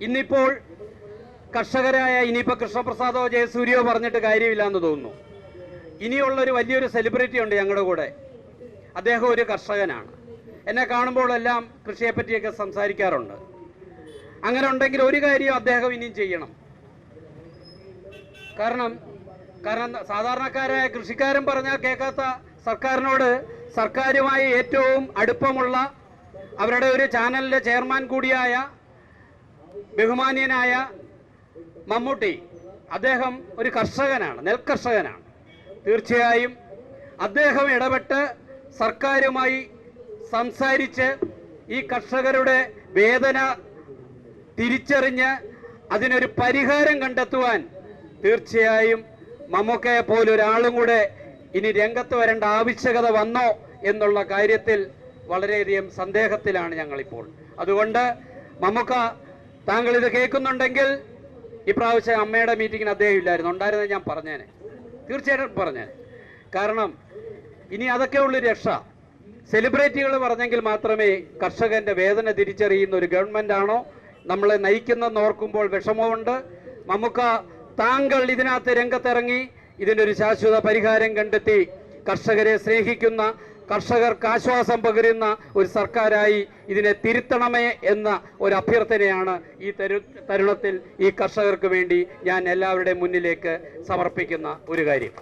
ഇന്നിപ്പോൾ കർഷകരായ ഇനിയിപ്പോൾ കൃഷ്ണപ്രസാദോ ജയസൂര്യോ പറഞ്ഞിട്ട് കാര്യമില്ല എന്ന് തോന്നുന്നു. ഇനിയുള്ളൊരു വലിയൊരു സെലിബ്രിറ്റി ഉണ്ട് ഞങ്ങളുടെ കൂടെ. അദ്ദേഹം ഒരു കർഷകനാണ്. എന്നെ കാണുമ്പോഴെല്ലാം കൃഷിയെപ്പറ്റിയൊക്കെ സംസാരിക്കാറുണ്ട്. അങ്ങനെ ഉണ്ടെങ്കിൽ ഒരു കാര്യം അദ്ദേഹം ഇനിയും ചെയ്യണം. കാരണം കാരണം സാധാരണക്കാരായ കൃഷിക്കാരൻ പറഞ്ഞാൽ കേൾക്കാത്ത സർക്കാരിനോട് സർക്കാരുമായി ഏറ്റവും അടുപ്പമുള്ള അവരുടെ ഒരു ചാനലിലെ ചെയർമാൻ കൂടിയായ ബഹുമാന്യനായ മമ്മൂട്ടി അദ്ദേഹം ഒരു കർഷകനാണ് നെൽകർഷകനാണ്. തീർച്ചയായും അദ്ദേഹം ഇടപെട്ട് സർക്കാരുമായി സംസാരിച്ച് ഈ കർഷകരുടെ വേദന തിരിച്ചറിഞ്ഞ് അതിനൊരു പരിഹാരം കണ്ടെത്തുവാൻ തീർച്ചയായും മമ്മൂക്കയെ പോലെ ഒരാളും കൂടെ ഇനി രംഗത്ത് വരേണ്ട ആവശ്യകത വന്നോ എന്നുള്ള കാര്യത്തിൽ വളരെയധികം സന്ദേഹത്തിലാണ് ഞങ്ങളിപ്പോൾ. അതുകൊണ്ട് മമ്മൂക്ക താങ്കൾ ഇത് കേൾക്കുന്നുണ്ടെങ്കിൽ ഇപ്രാവശ്യം അമ്മയുടെ മീറ്റിങ്ങിന് അദ്ദേഹം ഇല്ലായിരുന്നു. ഉണ്ടായിരുന്നത് ഞാൻ പറഞ്ഞേനെ. തീർച്ചയായിട്ടും പറഞ്ഞേനെ. കാരണം ഇനി അതൊക്കെ ഉള്ളു രക്ഷ. സെലിബ്രിറ്റികൾ പറഞ്ഞെങ്കിൽ മാത്രമേ കർഷകന്റെ വേദന തിരിച്ചറിയുന്ന ഒരു ഗവൺമെന്റ് ആണോ? നമ്മളെ നയിക്കുന്നതെന്ന് ഓർക്കുമ്പോൾ വിഷമമുണ്ട്. നമുക്ക് താങ്കൾ ഇതിനകത്ത് രംഗത്തിറങ്ങി ഇതിനൊരു ശാശ്വത പരിഹാരം കണ്ടെത്തി കർഷകരെ സ്നേഹിക്കുന്ന കർഷകർക്ക് ആശ്വാസം പകരുന്ന ഒരു സർക്കാരായി ഇതിനെ തിരുത്തണമേ എന്ന ഒരു അഭ്യർത്ഥനയാണ് ഈ തരു തരുണത്തിൽ ഈ കർഷകർക്ക് വേണ്ടി ഞാൻ എല്ലാവരുടെയും മുന്നിലേക്ക് സമർപ്പിക്കുന്ന ഒരു കാര്യം.